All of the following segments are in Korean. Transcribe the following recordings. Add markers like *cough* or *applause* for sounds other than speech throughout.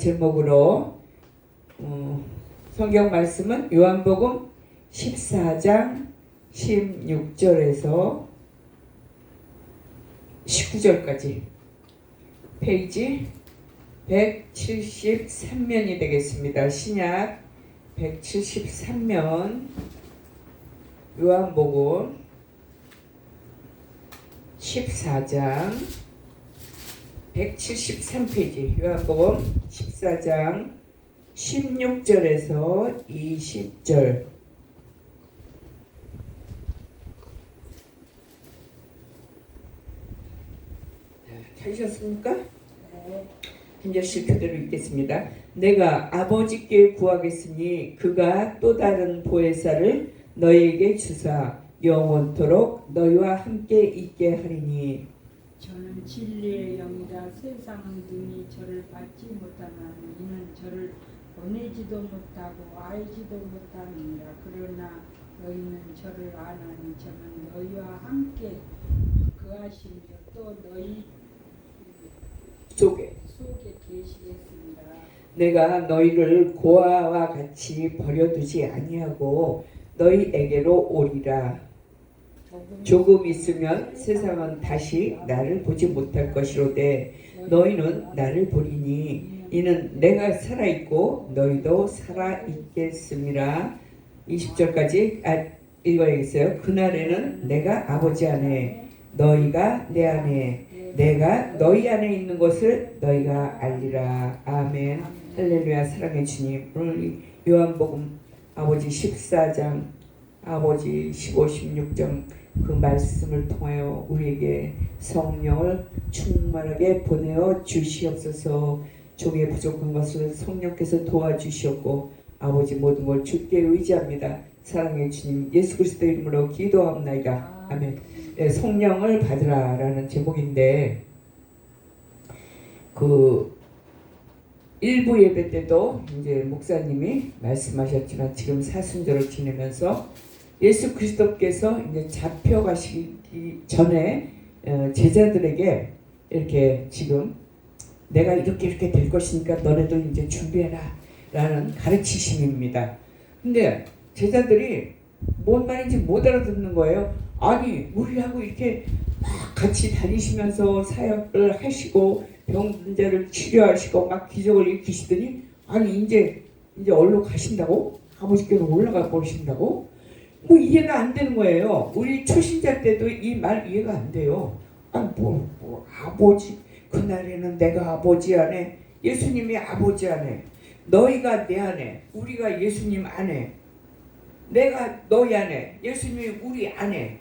제목으로 어, 성경 말씀은 요한복음 14장 16절에서 19절까지 페이지 173면이 되겠습니다. 신약 173면 요한복음 14장 173페이지 요한복음 14장 16절에서 20절 찾으셨습니까? 한 절씩 그대로 읽겠습니다. 내가 아버지께 구하겠으니 그가 또 다른 보혜사를 너에게 주사 영원토록 너희와 함께 있게 하리니 저는 진리의 영이라 세상은 능히 저를 받지 못하나니 이는 저를 보내지도 못하고 알지도 못하느니라. 그러나 너희는 저를 아나니 저는 너희와 함께 그하시며 또 너희 속에. 속에 계시겠습니다. 내가 너희를 고아와 같이 버려두지 아니하고 너희에게로 오리라 조금 있으면 세상은 다시 나를 보지 못할 것이로되 너희는 나를 보리니 이는 내가 살아 있고 너희도 살아 있겠음이라 20절까지 아, 읽어야겠어요. 그날에는 내가 아버지 안에 너희가 내 안에 내가 너희 안에 있는 것을 너희가 알리라. 아멘. 할렐루야. 사랑의 주님. 오늘 이 요한복음 아버지 14장 아버지 15, 16장 그 말씀을 통하여 우리에게 성령을 충만하게 보내어 주시옵소서. 종의 부족한 것을 성령께서 도와주시옵고 아버지 모든 걸 주께 의지합니다. 사랑의 주님 예수 그리스도 이름으로 기도합나이다. 아멘. 네, 성령을 받으라라는 제목인데 그 일부 예배 때도 이제 목사님이 말씀하셨지만 지금 사순절을 지내면서 예수 그리스도께서 이제 잡혀가시기 전에 어, 제자들에게 이렇게 지금 내가 이렇게 이렇게 될 것이니까 너네도 이제 준비해라 라는 가르치심입니다. 근데 제자들이 뭔 말인지 못 알아듣는 거예요. 아니 우리하고 이렇게 막 같이 다니시면서 사역을 하시고 병자를 치료하시고 막 기적을 일으키시더니 아니 이제 이제 얼로 가신다고 아버지께로 올라가 버리신다고 뭐 이해가 안 되는 거예요. 우리 초신자 때도 이 말 이해가 안 돼요. 아니 뭐, 뭐 아버지 그날에는 내가 아버지 안에 예수님이 아버지 안에 너희가 내 안에 우리가 예수님 안에 내가 너희 안에 예수님이 우리 안에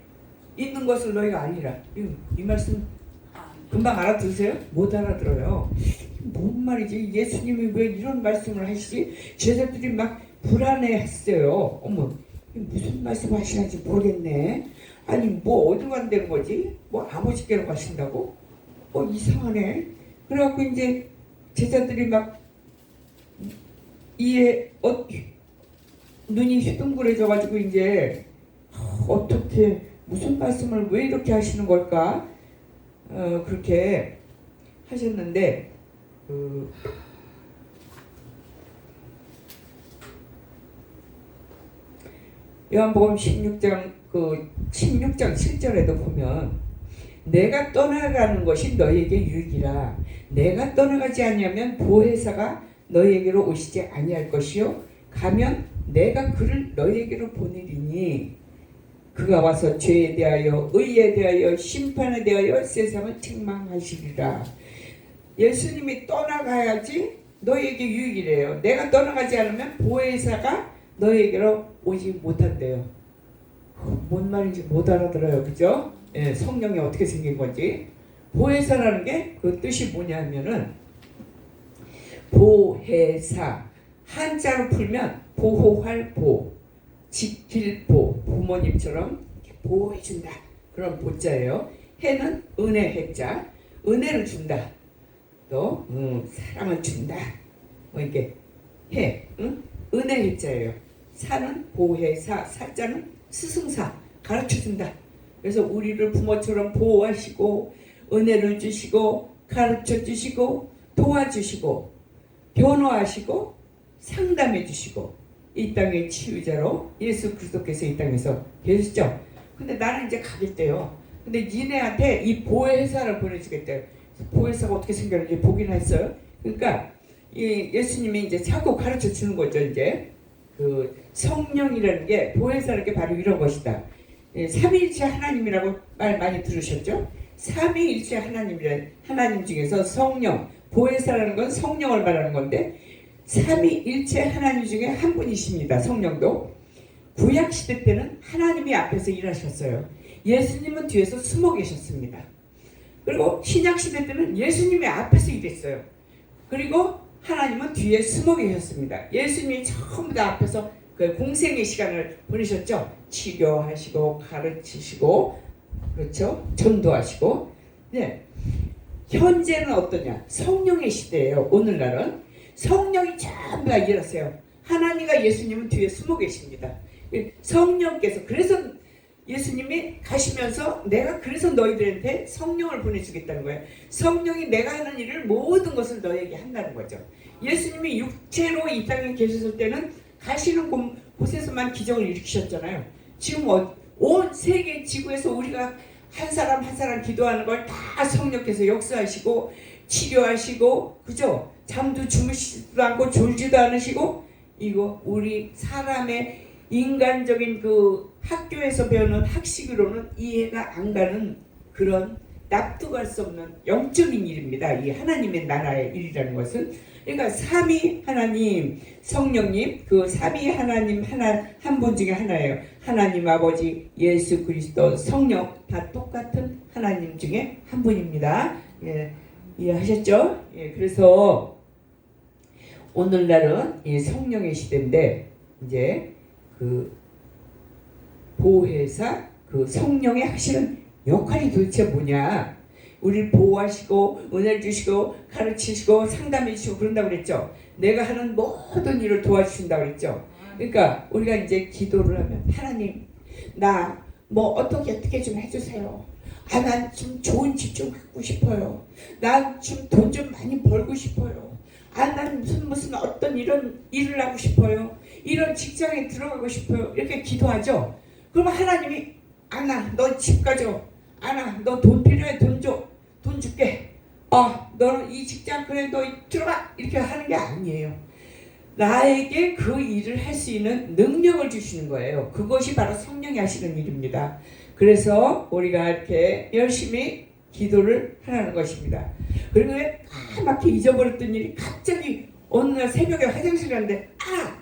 있는 것을 너희가 아니라 이, 이 말씀 금방 알아들으세요? 못 알아들어요. 뭔 말이지? 예수님이 왜 이런 말씀을 하시지? 제자들이 막 불안해했어요. 어머, 무슨 말씀 하시는지 모르겠네. 아니 뭐 어디로 간다는 거지? 뭐 아버지께로 가신다고? 어 이상하네. 그래갖고 이제 제자들이 막 이에 어, 눈이 휘둥그레져가지고 이제 어떻게 무슨 말씀을 왜 이렇게 하시는 걸까? 어, 그렇게 하셨는데 그 요한복음 16장 그 16장 7절에도 보면 내가 떠나가는 것이 너희에게 유익이라. 내가 떠나가지 아니하면 보혜사가 너희에게로 오시지 아니할 것이요. 가면 내가 그를 너희에게로 보내리니. 그가 와서 죄에 대하여 의에 대하여 심판에 대하여 세상을 책망하시리라. 예수님이 떠나가야지 너희에게 유익이래요. 내가 떠나가지 않으면 보혜사가 너희에게로 오지 못한대요. 뭔 말인지 못 알아들어요. 그죠? 예, 성령이 어떻게 생긴 건지. 보혜사라는 게 그 뜻이 뭐냐면은 보혜사. 한자로 풀면 보호할 보 지킬 보 부모님처럼 보호해준다. 그런 보자예요. 해는 은혜 해자. 은혜를 준다. 또 음, 사랑을 준다. 뭐 이게 해. 응? 은혜 해자예요 사는 보혜사 사자는 스승사 가르쳐준다 그래서 우리를 부모처럼 보호하시고 은혜를 주시고 가르쳐 주시고 도와주시고 변호하시고 상담해 주시고 이 땅의 치유자로 예수 그리스도께서 이 땅에서 계셨죠. 근데 나는 이제 가겠대요. 근데 니네한테 이 보혜사를 보내주겠대요. 보혜사가 어떻게 생겼는지 보긴 했어요. 그러니까 이 예수님이 이제 자꾸 가르쳐 주는 거죠. 이제 그 성령이라는 게 보혜사라는 게 바로 이런 것이다. 예, 삼위일체 하나님이라고 말 많이 들으셨죠? 삼위일체 하나님이라 하나님 중에서 성령 보혜사라는 건 성령을 말하는 건데 삼위일체 하나님 중에 한 분이십니다. 성령도 구약 시대 때는 하나님이 앞에서 일하셨어요. 예수님은 뒤에서 숨어 계셨습니다. 그리고 신약 시대 때는 예수님이 앞에서 일했어요. 그리고 하나님은 뒤에 숨어 계셨습니다. 예수님이 처음 다 앞에서 그 공생의 시간을 보내셨죠. 치료하시고 가르치시고 그렇죠. 전도하시고 네. 현재는 어떠냐? 성령의 시대예요. 오늘날은 성령이 전부 다 일하세요. 하나님과 예수님은 뒤에 숨어 계십니다. 성령께서 그래서 예수님이 가시면서 내가 그래서 너희들한테 성령을 보내주겠다는 거예요. 성령이 내가 하는 일을 모든 것을 너에게 한다는 거죠. 예수님이 육체로 이 땅에 계셨을 때는 가시는 곳, 곳에서만 기적을 일으키셨잖아요. 지금 어- 온 세계 지구에서 우리가 한 사람 한 사람 기도하는 걸 다 성령께서 역사하시고 치료하시고 그죠? 잠도 주무시지도 않고 졸지도 않으시고 이거 우리 사람의 인간적인 그 학교에서 배우는 학식으로는 이해가 안 가는 그런 납득할 수 없는 영적인 일입니다. 이 하나님의 나라의 일이라는 것은 그러니까 삼위 하나님 성령님 그 삼위 하나님 하나 한 분 중에 하나예요. 하나님 아버지 예수 그리스도 성령 다 똑같은 하나님 중에 한 분입니다. 예, 이해하셨죠? 예, 그래서 오늘날은 이 성령의 시대인데 이제 그 보혜사 그 성령의 하시는 역할이 도대체 뭐냐? 우리를 보호하시고 은혜를 주시고 가르치시고 상담해 주시고 그런다고 그랬죠. 내가 하는 모든 일을 도와주신다고 그랬죠. 그러니까 우리가 이제 기도를 하면 하나님 나 뭐 어떻게 어떻게 좀 해주세요. 아 난 좀 좋은 집 좀 갖고 싶어요. 난 좀 돈좀 많이 벌고 싶어요. 아 난 무슨 무슨 어떤 이런 일을 하고 싶어요. 이런 직장에 들어가고 싶어요. 이렇게 기도하죠. 그러면 하나님이 안나 너 집 가져. 안나 너 돈 필요해 돈 줘. 돈 줄게. 어 너는 이 직장 그래 너 들어가 이렇게 하는 게 아니에요. 나에게 그 일을 할 수 있는 능력을 주시는 거예요. 그것이 바로 성령이 하시는 일입니다. 그래서 우리가 이렇게 열심히 기도를 하라는 것입니다. 그리고 왜 까맣게 잊어버렸던 일이 갑자기 어느 날 새벽에 화장실 갔는데 아!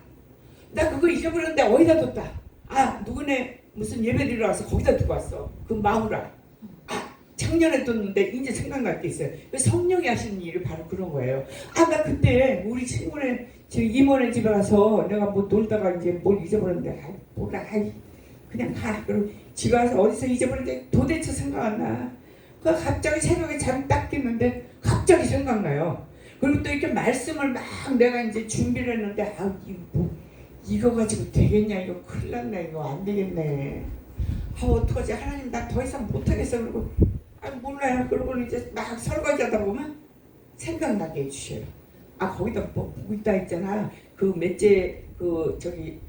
나 그거 잊어버렸는데 어디다 뒀다. 아 누구네 무슨 예배 드리러 와서 거기다 두고 왔어. 그 마누라. 아 작년에 뒀는데 이제 생각날 게 있어요. 그 성령이 하시는 일이 바로 그런 거예요. 아 나 그때 우리 친구네 저 이모네 집에 가서 내가 뭐 놀다가 이제 뭘 잊어버렸는데 아 뭐라 아이 그냥 가. 그리고 집에 와서 어디서 잊어버렸는데 도대체 생각 안 나. 그 갑자기 새벽에 잠 딱 깼는데 갑자기 생각나요. 그리고 또 이렇게 말씀을 막 내가 이제 준비를 했는데 아 이거 뭐 이거 가지고 되겠냐 이거 큰일 났네 이거 안 되겠네. 아 어떡하지 하나님 나 더 이상 못하겠어 그리고 아 몰라요 그러고 이제 막 설거지하다 보면 생각나게 해주셔요. 아 거기다 뭐 보고 있다 했잖아. 그 몇째 그 저기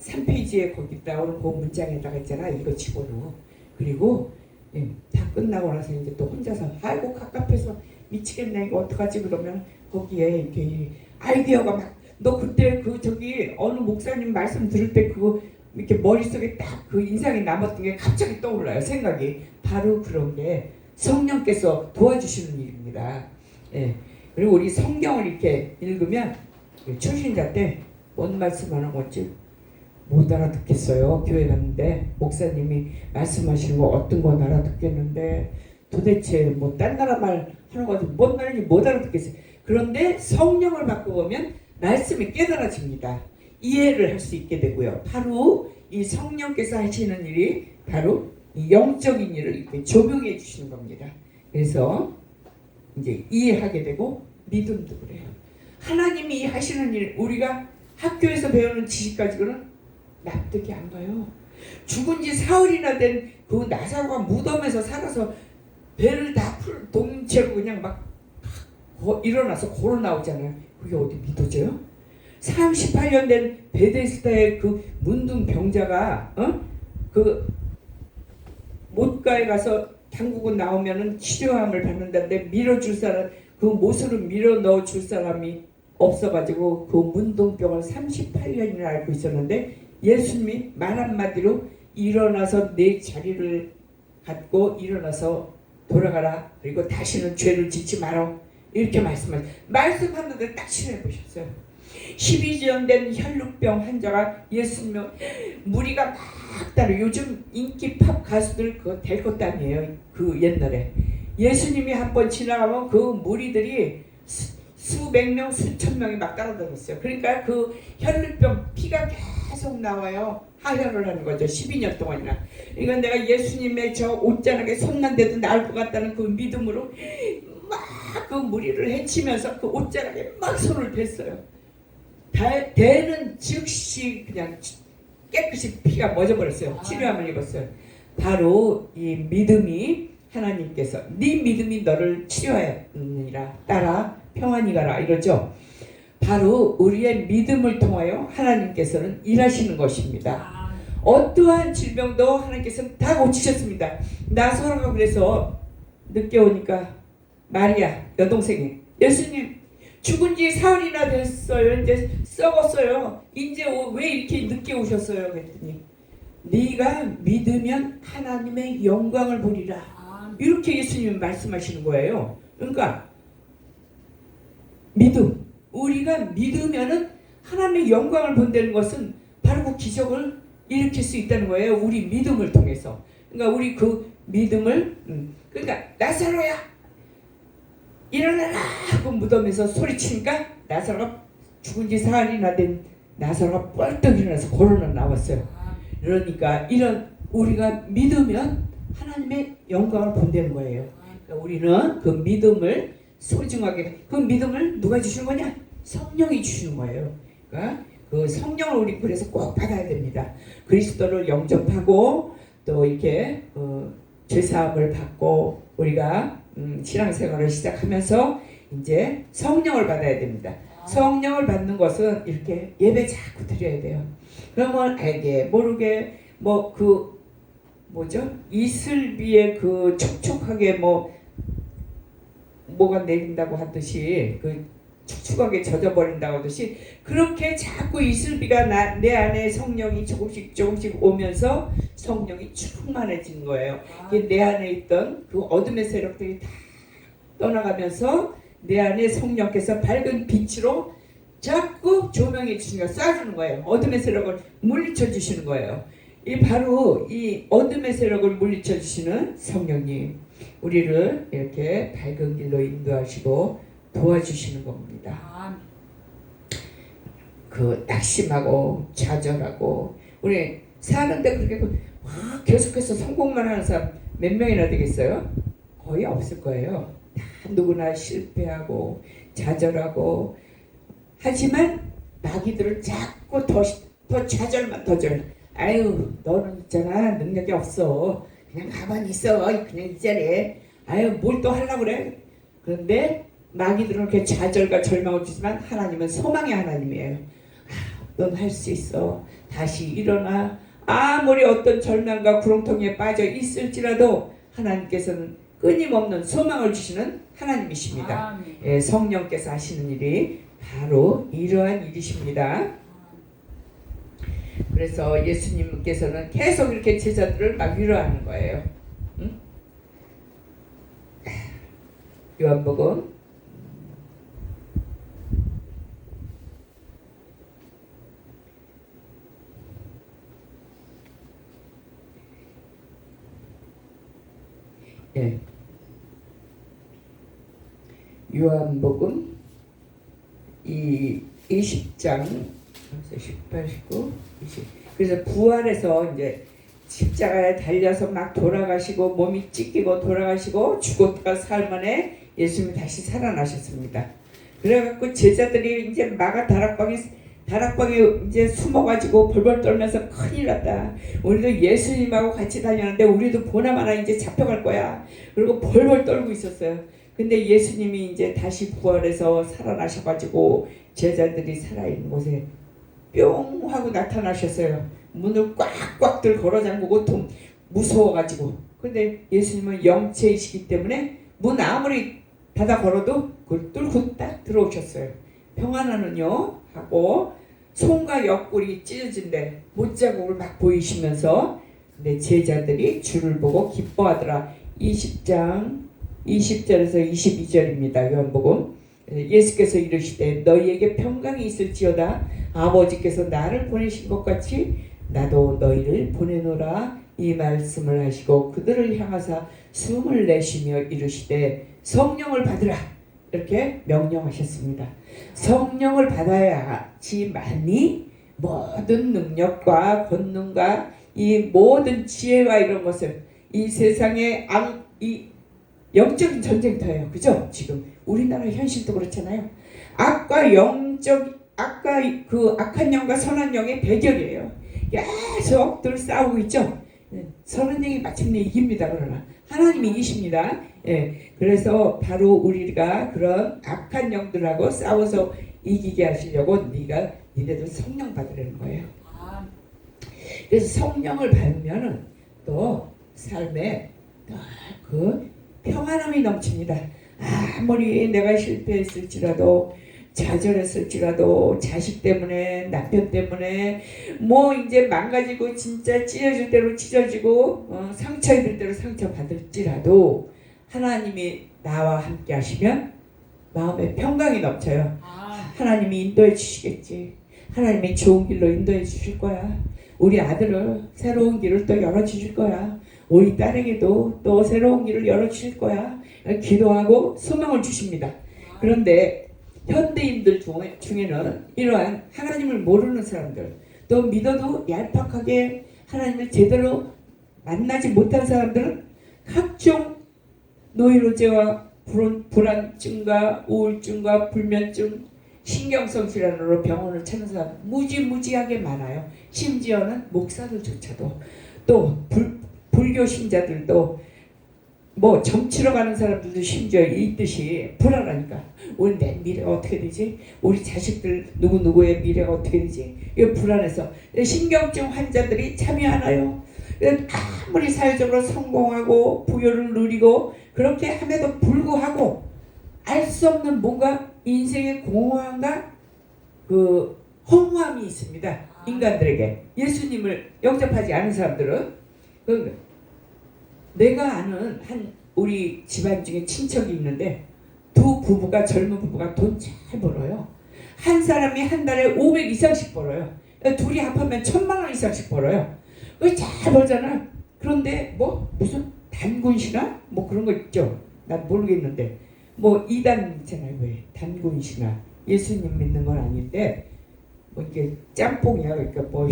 3페이지에 거기다 오는 그 문장에다가 있잖아. 이거 집어넣어. 그리고 예, 다 끝나고 나서 이제 또 혼자서 아이고 갑갑해서 미치겠네 이거 어떡하지 그러면 거기에 이렇게 아이디어가 막 너 그때 그 저기 어느 목사님 말씀 들을 때 그거 이렇게 머릿속에 딱 그 인상이 남았던 게 갑자기 떠올라요 생각이 바로 그런 게 성령께서 도와주시는 일입니다. 예. 그리고 우리 성경을 이렇게 읽으면 초신자 때 뭔 말씀하는 건지 못 알아듣겠어요. 교회 갔는데 목사님이 말씀하시는 거 어떤 건 알아듣겠는데 도대체 뭐 딴 나라 말 하는 건지 뭔 말인지 못 알아듣겠어요. 그런데 성령을 받고 보면 말씀이 깨달아집니다. 이해를 할 수 있게 되고요. 바로 이 성령께서 하시는 일이 바로 이 영적인 일을 이렇게 조명해 주시는 겁니다. 그래서 이제 이해하게 되고 믿음도 그래요. 하나님이 하시는 일 우리가 학교에서 배우는 지식 가지고는 납득이 안 가요. 죽은 지 사흘이나 된 그 나사로가 무덤에서 살아서 배를 다 풀 동체로 그냥 막 거- 일어나서 걸어 나오잖아요. 그게 어디 믿어져요? 38년 된 베데스다의 그 문둥 병자가 어? 그 못가에 가서 당국은 나오면은 치료함을 받는다는데 밀어줄 사람 그 못으로 밀어 넣어 줄 사람이 없어가지고 그 문둥병을 38년이나 앓고 있었는데 예수님이 말 한마디로 일어나서 내 자리를 갖고 일어나서 돌아가라. 그리고 다시는 죄를 짓지 마라. 이렇게 말씀하셨 말씀하는데 딱 실해 보셨어요. 12년 된 혈루병 환자가 예수님 무리가 막 따라 요즘 인기 팝 가수들 그거 될 것도 아니에요 그 옛날에. 예수님이 한 번 지나가면 그 무리들이 수, 수백 명 수천 명이 막 따라다녔어요. 그러니까 그 혈루병 피가 계속 나와요 하혈을 하는 거죠 12년 동안이나 이건 내가 예수님의 저 옷자락에 손난데도 나을 것 같다는 그 믿음으로 막 그 무리를 헤치면서 그 옷자락에 막 손을 댔어요 다, 대는 즉시 그냥 깨끗이 피가 멎어버렸어요. 아. 치료함을 입었어요. 바로 이 믿음이 하나님께서 네 믿음이 너를 치료하느니라 따라 평안히 가라 이러죠. 바로 우리의 믿음을 통하여 하나님께서는 일하시는 것입니다. 아, 어떠한 질병도 하나님께서는 다 고치셨습니다. 나서로가 그래서 늦게 오니까 마리아 여동생이 예수님 죽은 지 사흘이나 됐어요. 이제 썩었어요. 이제 오- 왜 이렇게 늦게 오셨어요? 그랬더니 네가 믿으면 하나님의 영광을 보리라. 아, 이렇게 예수님이 말씀하시는 거예요. 그러니까 믿음. 우리가 믿으면은 하나님의 영광을 본다는 것은 바로 그 기적을 일으킬 수 있다는 거예요. 우리 믿음을 통해서. 그러니까 우리 그 믿음을 음, 그러니까 나사로야 일어나라 하고 무덤에서 소리치니까 나사로가 죽은 지 사흘이나 된 나사로가 뻘떡 일어나서 걸어나 나왔어요. 아, 그러니까 이런 우리가 믿으면 하나님의 영광을 본다는 거예요. 아, 그러니까 우리는 그 믿음을 소중하게 그 믿음을 누가 주시는 거냐? 성령이 주시는 거예요. 그러니까 그 성령을 우리 그래서 꼭 받아야 됩니다. 그리스도를 영접하고 또 이렇게 어, 죄사함을 받고 우리가 음, 신앙생활을 시작하면서 이제 성령을 받아야 됩니다. 아, 성령을 받는 것은 이렇게 예배 자꾸 드려야 돼요. 그러면 알게 모르게 뭐 그 뭐죠 이슬비에 그 촉촉하게 뭐 뭐가 내린다고 하듯이 그 축축하게 젖어버린다고 하듯이 그렇게 자꾸 이슬비가 나, 내 안에 성령이 조금씩 조금씩 오면서 성령이 충만해진 거예요. 아, 이게 내 안에 있던 그 어둠의 세력들이 다 떠나가면서 내 안에 성령께서 밝은 빛으로 자꾸 조명해 주시는 거 쏴주는 거예요. 어둠의 세력을 물리쳐 주시는 거예요. 이 바로 이 어둠의 세력을 물리쳐 주시는 성령님 우리를 이렇게 밝은 길로 인도하시고 도와주시는 겁니다. 아, 그 낙심하고 좌절하고 우리 사는데 그렇게 그막 계속해서 성공만 하는 사람 몇 명이나 되겠어요? 거의 없을 거예요. 다 누구나 실패하고 좌절하고 하지만 마귀들을 자꾸 더, 더 좌절만 더 절. 아유 너는 있잖아 능력이 없어. 그냥 가만히 있어. 그냥 이 자리에. 아유 뭘 또 하려고 그래. 그런데 마귀들은 이렇게 좌절과 절망을 주지만 하나님은 소망의 하나님이에요. 넌할 수 있어. 다시 일어나. 아무리 어떤 절망과 구렁텅이에 빠져 있을지라도 하나님께서는 끊임없는 소망을 주시는 하나님이십니다. 아멘. 예, 성령께서 하시는 일이 바로 이러한 일이십니다. 그래서 예수님께서는 계속 이렇게 제자들을 막 위로하는 거예요. 응? 요한복음 예. 요한복음 이 20장 18, 19, 20 그래서 부활해서 이제 십자가에 달려서 막 돌아가시고 몸이 찢기고 돌아가시고 죽었다가 살만에 예수님이 다시 살아나셨습니다. 그래갖고 제자들이 이제 마가 다락방에 다락방에 이제 숨어가지고 벌벌 떨면서 큰일 났다. 우리도 예수님하고 같이 다녔는데 우리도 보나마나 이제 잡혀갈 거야. 그리고 벌벌 떨고 있었어요. 근데 예수님이 이제 다시 부활해서 살아나셔가지고 제자들이 살아있는 곳에 뿅 하고 나타나셨어요. 문을 꽉꽉들 걸어 잠그고 좀 무서워가지고. 근데 예수님은 영체이시기 때문에 문 아무리 닫아 걸어도 그걸 뚫고 딱 들어오셨어요. 평안하는요 하고 손과 옆구리 찢어진데 못자국을 막 보이시면서 근데 제자들이 주를 보고 기뻐하더라. 20장 20절에서 22절입니다. 요한복음. 예수께서 이르시되 너희에게 평강이 있을지어다 아버지께서 나를 보내신 것 같이 나도 너희를 보내노라 이 말씀을 하시고 그들을 향하사 숨을 내쉬며 이르시되 성령을 받으라 이렇게 명령하셨습니다. 성령을 받아야지만이 모든 능력과 권능과 이 모든 지혜와 이런 것을 이 세상의 악, 이 영적인 전쟁터예요. 그죠? 지금 우리나라 현실도 그렇잖아요. 악과 영적 악과 그 악한 영과 선한 영의 대결이에요. 계속 들 싸우고 있죠. 예, 선한 영이 마침내 이깁니다. 그러나 하나님이 이기십니다. 예, 그래서 바로 우리가 그런 악한 영들하고 싸워서 이기게 하시려고 네가 니네들 성령 받으라는 거예요. 아, 그래서 성령을 받으면은 또 삶에 또그 평안함이 넘칩니다. 아무리 내가 실패했을지라도 좌절했을지라도 자식 때문에 남편 때문에 뭐 이제 망가지고 진짜 찢어질 대로 찢어지고 어, 상처 입을 대로 상처 받을지라도 하나님이 나와 함께 하시면 마음에 평강이 넘쳐요. 아, 하나님이 인도해 주시겠지. 하나님이 좋은 길로 인도해 주실 거야. 우리 아들을 새로운 길을 또 열어 주실 거야. 우리 딸에게도 또 새로운 길을 열어 주실 거야. 기도하고 소망을 주십니다. 그런데 현대인들 중에- 중에는 이러한 하나님을 모르는 사람들, 또 믿어도 얄팍하게 하나님을 제대로 만나지 못한 사람들은 각종 노이로제와 불안, 불안증과 우울증과 불면증, 신경성 질환으로 병원을 찾는 사람 무지무지하게 많아요. 심지어는 목사들조차도 또 불, 불교 신자들도 뭐 점치러 가는 사람들도 심지어 있듯이 불안하니까 우리 내 미래가 어떻게 되지? 우리 자식들 누구 누구의 미래가 어떻게 되지? 이거 불안해서 신경증 환자들이 참여 하나요? 아무리 사회적으로 성공하고 부여를 누리고 그렇게 함에도 불구하고 알 수 없는 뭔가 인생의 공허함과 그 허무함이 있습니다. 인간들에게 예수님을 영접하지 않은 사람들은 그 내가 아는 한 우리 집안 중에 친척이 있는데 두 부부가 젊은 부부가 돈 잘 벌어요. 한 사람이 한 달에 500 이상씩 벌어요. 둘이 합하면 천만 원 이상씩 벌어요. 그잘 벌잖아. 그런데 뭐 무슨 단군 신화 뭐 그런 거 있죠. 난 모르겠는데 뭐 이단 있잖아요. 왜 단군 신화 예수님 믿는 건 아닌데 뭐 이게 짬뽕이야. 그러니까 뭐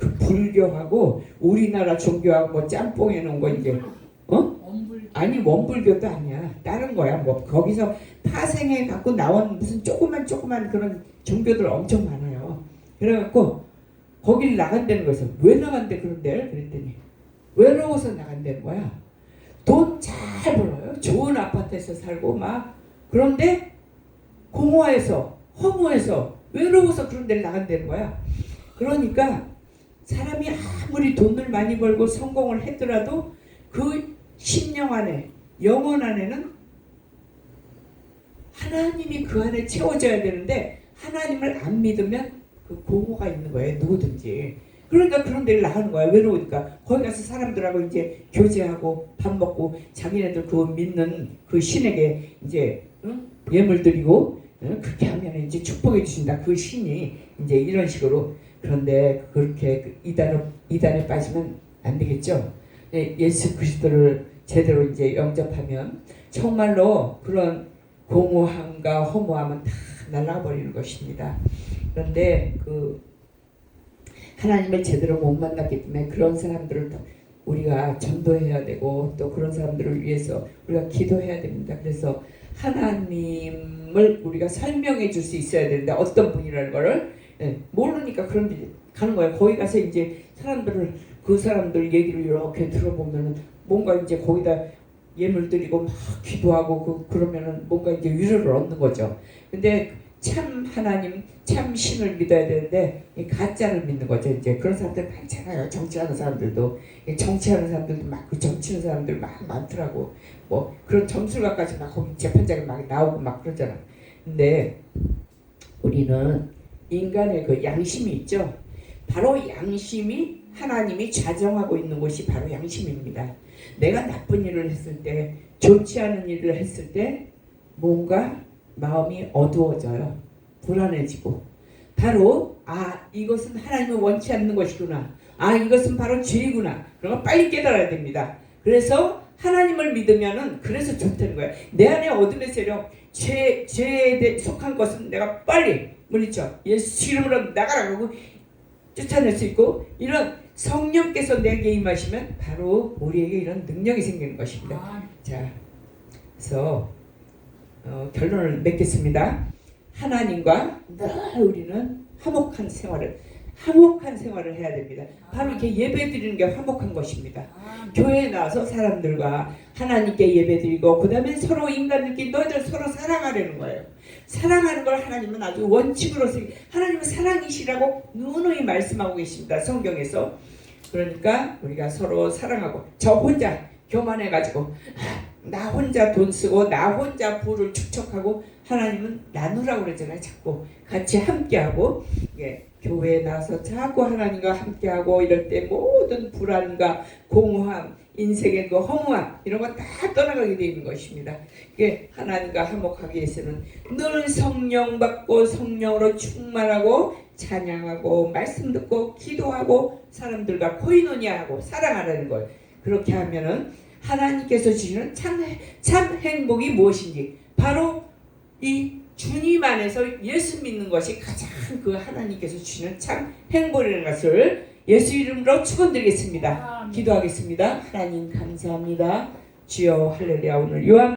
그 불교하고 우리나라 종교하고 뭐 짬뽕 해 놓은 거 이제 엄불 아니 원불교도 아니야. 다른 거야. 뭐 거기서 파생해 갖고 나온 무슨 조그만 조그만 그런 종교들 엄청 많아요. 그래갖고 거길 나간다는 거에서 왜 나간대? 그런데 그랬더니 외로워서 나간다는 거야. 돈 잘 벌어요. 좋은 아파트에서 살고 막. 그런데 공허해서 허무해서 외로워서 그런 데를 나간다는 거야. 그러니까 사람이 아무리 돈을 많이 벌고 성공을 했더라도 그 심령 안에 영혼 안에는 하나님이 그 안에 채워져야 되는데 하나님을 안 믿으면 그 공허가 있는 거예요 누구든지 그러니까 그런 데를 나가는 거야 외로우니까 거기 가서 사람들하고 이제 교제하고 밥 먹고 자기네들 그 믿는 그 신에게 이제 응? 예물 드리고 응? 그렇게 하면 이제 축복해 주신다 그 신이 이제 이런 식으로 그런데 그렇게 그 이단에 이단에 빠지면 안 되겠죠 예, 예수 그리스도를 제대로 이제 영접하면 정말로 그런 공허함과 허무함은 다 날아가 버리는 것입니다. 그런데 그 하나님을 제대로 못 만났기 때문에 그런 사람들을 우리가 전도해야 되고 또 그런 사람들을 위해서 우리가 기도해야 됩니다. 그래서 하나님을 우리가 설명해 줄 수 있어야 되는데 어떤 분이라는 거를 예, 모르니까 그런 데 가는 거예요. 거기 가서 이제 사람들을 그 사람들 얘기를 이렇게 들어보면은 뭔가 이제 거기다 예물 드리고 막 기도하고 그 그러면은 뭔가 이제 위로를 얻는 거죠. 근데 참 하나님, 참 신을 믿어야 되는데 이 가짜를 믿는 거죠. 이제 그런 사람들 많잖아요. 정치하는 사람들도 이 정치하는 사람들도 많고 정치하는 사람들 막 많더라고. 뭐 그런 점술가까지 막 거기 재판장에 막 나오고 막 그러잖아. 근데 우리는 인간의 그 양심이 있죠. 바로 양심이 하나님이 자정하고 있는 곳이 바로 양심입니다. 내가 나쁜 일을 했을 때, 좋지 않은 일을 했을 때 뭔가 마음이 어두워져요. 불안해지고. 바로 아 이것은 하나님이 원치 않는 것이구나. 아 이것은 바로 죄구나. 그런 걸 빨리 깨달아야 됩니다. 그래서 하나님을 믿으면은 그래서 좋다는 거예요. 내 안에 어둠의 세력, 죄 죄에 대- 속한 것은 내가 빨리 물리쳐 예수 이름으로 나가라고 쫓아낼 수 있고 이런 성령께서 내게 임하시면 바로 우리에게 이런 능력이 생기는 것입니다. 아, 자, 그래서 어, 결론을 맺겠습니다. 하나님과 늘 우리는 화목한 생활을 화목한 생활을 해야 됩니다. 바로 이렇게 예배 드리는 게 화목한 것입니다. 아, 교회에 나와서 사람들과 하나님께 예배 드리고 그 다음에 서로 인간들끼리 너희들 서로 사랑하려는 거예요. 사랑하는 걸 하나님은 아주 원칙으로 생 하나님은 사랑이시라고 누누이 말씀하고 계십니다. 성경에서 그러니까 우리가 서로 사랑하고 저 혼자 교만해 가지고 아, *laughs* 나 혼자 돈 쓰고 나 혼자 부를 축적하고 하나님은 나누라고 그러잖아요. 자꾸 같이 함께하고 예, 교회에 나와서 자꾸 하나님과 함께하고 이럴 때 모든 불안과 공허함, 인생의 그 허무함 이런 거 다 떠나가게 되는 것입니다. 이게 하나님과 화목하기 위해서는 늘 성령 받고 성령으로 충만하고 찬양하고 말씀 듣고 기도하고 사람들과 코이노니아하고 사랑하라는 걸 그렇게 하면은 하나님께서 주시는 참, 참 행복이 무엇인지 바로 이 주님 안에서 예수 믿는 것이 가장 그 하나님께서 주시는 참 행복이라는 것을 예수 이름으로 축원드리겠습니다. 아, 기도하겠습니다. 하나님 감사합니다. 주여 할렐루야 오늘 요한